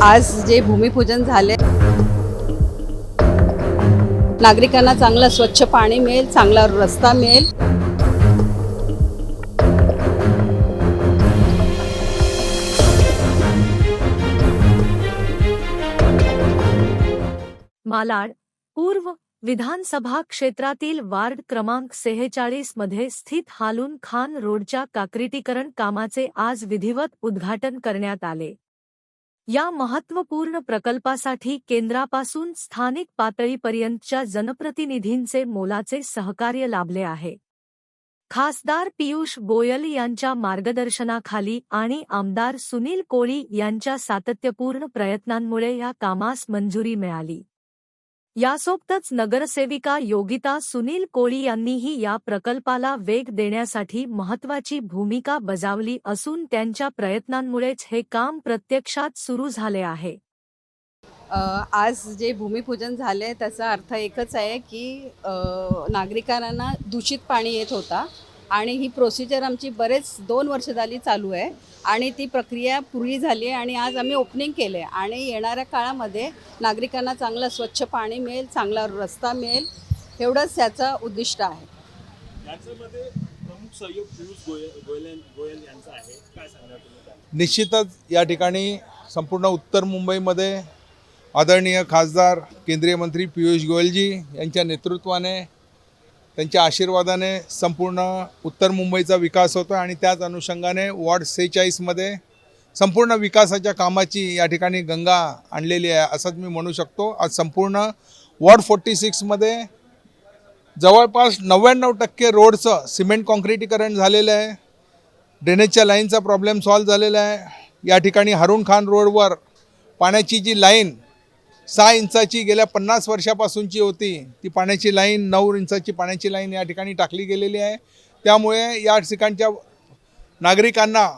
आज जे भूमिपूजन झाले नागरिकांना चांगलं स्वच्छ पाणी मिळेल चांगला रस्ता मिळेल. मालाड पूर्व विधानसभा क्षेत्रातील वार्ड क्रमांक सेहेचाळीसमध्ये स्थित हालून खान रोडच्या काक्रीटीकरण कामाचे आज विधिवत उद्घाटन करण्यात आले. या महत्त्वपूर्ण प्रकल्पासाठी केंद्रापासून स्थानिक पातळीपर्यंतच्या जनप्रतिनिधींचे मोलाचे सहकार्य लाभले आहे. खासदार पियुष गोयल यांच्या मार्गदर्शनाखाली आणि आमदार सुनील कोळी यांच्या सातत्यपूर्ण प्रयत्नांमुळे या कामास मंजुरी मिळाली. यासोबतच नगरसेविका योगिता सुनील कोळी यांनीही या प्रकल्पाला वेग देण्यासाठी महत्वाची भूमिका बजावली असून त्यांच्या प्रयत्नांमुळेच हे काम प्रत्यक्षात सुरू झाले आहे. आज जे भूमिपूजन झाले त्याचा अर्थ एकच आहे की नागरिकांना दूषित पाणी येत होता. आणि ही प्रोसिजर आमची बरेच दोन वर्ष झाली चालू आहे. आणि ती प्रक्रिया पूर्वी झाली आहे आणि आज आम्ही ओपनिंग केले आणि येणाऱ्या काळामध्ये नागरिकांना चांगलं स्वच्छ पाणी मिळेल चांगला रस्ता मिळेल एवढंच याचं उद्दिष्ट आहे. याच्यामध्ये प्रमुख सहयोग पियुष गोयल गोयल गोयल यांचा आहे. काय सांगणार तुम्ही त्यात? निश्चितच या ठिकाणी संपूर्ण उत्तर मुंबईमध्ये आदरणीय खासदार केंद्रीय मंत्री पियुष गोयलजी यांच्या नेतृत्वाने त्यांच्या आशीर्वादाने संपूर्ण उत्तर मुंबईचा विकास होतो आणि त्याच अनुषंगाने वॉर्ड सेहेचाळीसमध्ये संपूर्ण विकासाच्या कामाची या ठिकाणी गंगा आणलेली आहे असंच मी म्हणू शकतो. आज संपूर्ण वॉर्ड फोर्टी सिक्समध्ये जवळपास नव्याण्णव टक्के रोडचं सिमेंट कॉन्क्रिटीकरण झालेलं आहे. ड्रेनेजच्या लाईनचा प्रॉब्लेम सॉल्व्ह झालेला आहे. या ठिकाणी हरुण खान रोडवर पाण्याची जी लाईन सहा इंचाची गेल्या पन्नास वर्षापासूनची होती. ती पाण्याची लाईन नऊ इंचाची पाण्याची लाईन या ठिकाणी टाकली गेलेली आहे. त्यामुळे या ठिकाणच्या नागरिकांना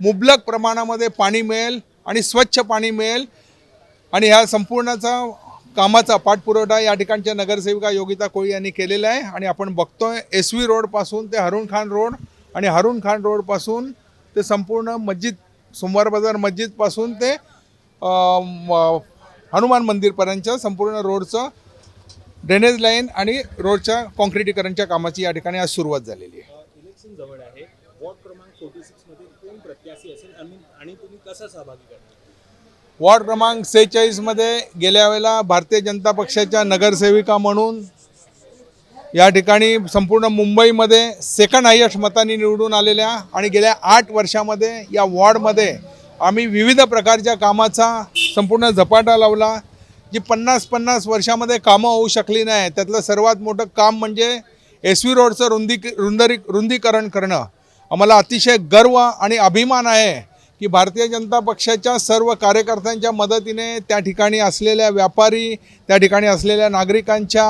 मुबलक प्रमाणामध्ये पाणी मिळेल आणि स्वच्छ पाणी मिळेल. आणि ह्या संपूर्णचा कामाचा पाठपुरवठा या ठिकाणच्या नगरसेविका योगिता कोळी यांनी केलेला आहे. आणि आपण बघतोय एस व्ही रोडपासून ते हरुण खान रोड आणि हरुण खान रोडपासून ते संपूर्ण मस्जिद सोमवार बाजार मस्जिदपासून ते हनुमान मंदिरपर्यंतच्या संपूर्ण रोडचं ड्रेनेज लाईन आणि रोडच्या कॉन्क्रिटीकरणच्या कामाची या ठिकाणी आज सुरुवात झालेली आहे. इलेक्शन जवळ आहे. वॉर्ड क्रमांक फोर्टी सिक्समध्ये कोण प्रत्याशी असेल? आणि आणि तुम्ही कसा सहभागी करणार? वॉर्ड क्रमांक सेहेचाळीसमध्ये गेल्या वेळेला भारतीय जनता पक्षाच्या नगरसेविका म्हणून या ठिकाणी संपूर्ण मुंबईमध्ये सेकंड हायेस्ट मतांनी निवडून आलेल्या आणि गेल्या आठ वर्षामध्ये या वॉर्डमध्ये आम्ही विविध प्रकारच्या कामाचा संपूर्ण झपाटा लावला जी पन्नास पन्नास वर्षामध्ये कामं होऊ शकली नाही. त्यातलं सर्वात मोठं काम म्हणजे एस व्ही रोडचं रुंदी रुंदरी रुंदीकरण करणं. आम्हाला अतिशय गर्व आणि अभिमान आहे की भारतीय जनता पक्षाच्या सर्व कार्यकर्त्यांच्या मदतीने त्या ठिकाणी असलेल्या व्यापारी त्या ठिकाणी असलेल्या नागरिकांच्या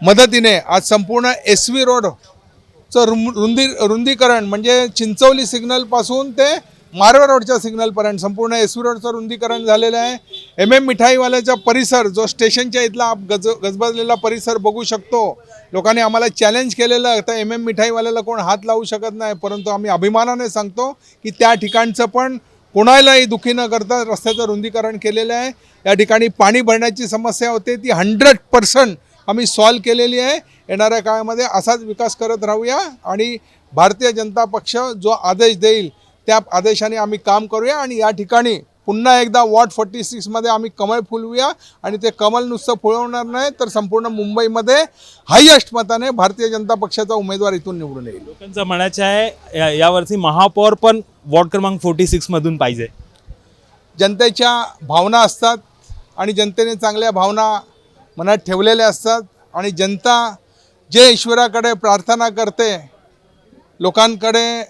मदतीने आज संपूर्ण एस व्ही रोडचं रुं रुंदी रुंदीकरण म्हणजे चिंचवली सिग्नलपासून ते मारवा रोडच्या सिग्नलपर्यंत संपूर्ण एस रोडचं रुंदीकरण झालेलं आहे. एम एम मिठाईवाल्याचा परिसर जो स्टेशनच्या इथला गज गजबजलेला परिसर बघू शकतो. लोकांनी आम्हाला चॅलेंज केलेलं तर एम एम मिठाईवाल्याला कोण हात लावू शकत नाही. परंतु आम्ही अभिमानाने सांगतो की त्या ठिकाणचं पण कोणालाही दुखी न करता रस्त्याचं रुंदीकरण केलेलं आहे. या ठिकाणी पाणी भरण्याची समस्या होते. ती हंड्रेड पर्सेंट आम्ही सॉल्व केलेली आहे. येणाऱ्या काळामध्ये असाच विकास करत राहूया. आणि भारतीय जनता पक्ष जो आदेश देईल त्या आदेशाने आम्ही काम करूया आणि या ठिकाणी पुन्हा एकदा वॉर्ड फोर्टी सिक्समध्ये आम्ही कमळ फुलवूया. आणि ते कमल नुसतं फुलवणार नाही तर संपूर्ण मुंबईमध्ये हायएस्ट मताने भारतीय जनता पक्षाचा उमेदवार इथून निवडून येईल. लोकांचं म्हणायचं आहे या- यावरती महापौर पण वॉर्ड क्रमांक फोर्टी सिक्स मधून पाहिजे. जनतेच्या भावना असतात आणि जनतेने चांगल्या भावना मनात ठेवलेल्या असतात आणि जनता जे ईश्वराकडे प्रार्थना करते लोकांकडे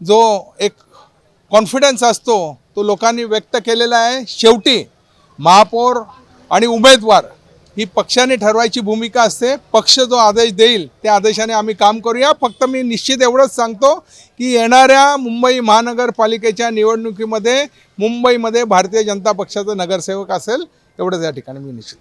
जो एक कॉन्फिडन्स असतो तो लोकांनी व्यक्त केलेला आहे. शेवटी महापौर आणि उमेदवार ही पक्षाने ठरवायची भूमिका असते. पक्ष जो आदेश देईल त्या आदेशाने आम्ही काम करूया. फक्त मी निश्चित एवढंच सांगतो की येणाऱ्या मुंबई महानगरपालिकेच्या निवडणुकीमध्ये मुंबईमध्ये भारतीय जनता पक्षाचा नगरसेवक असेल एवढंच या ठिकाणी मी निश्चित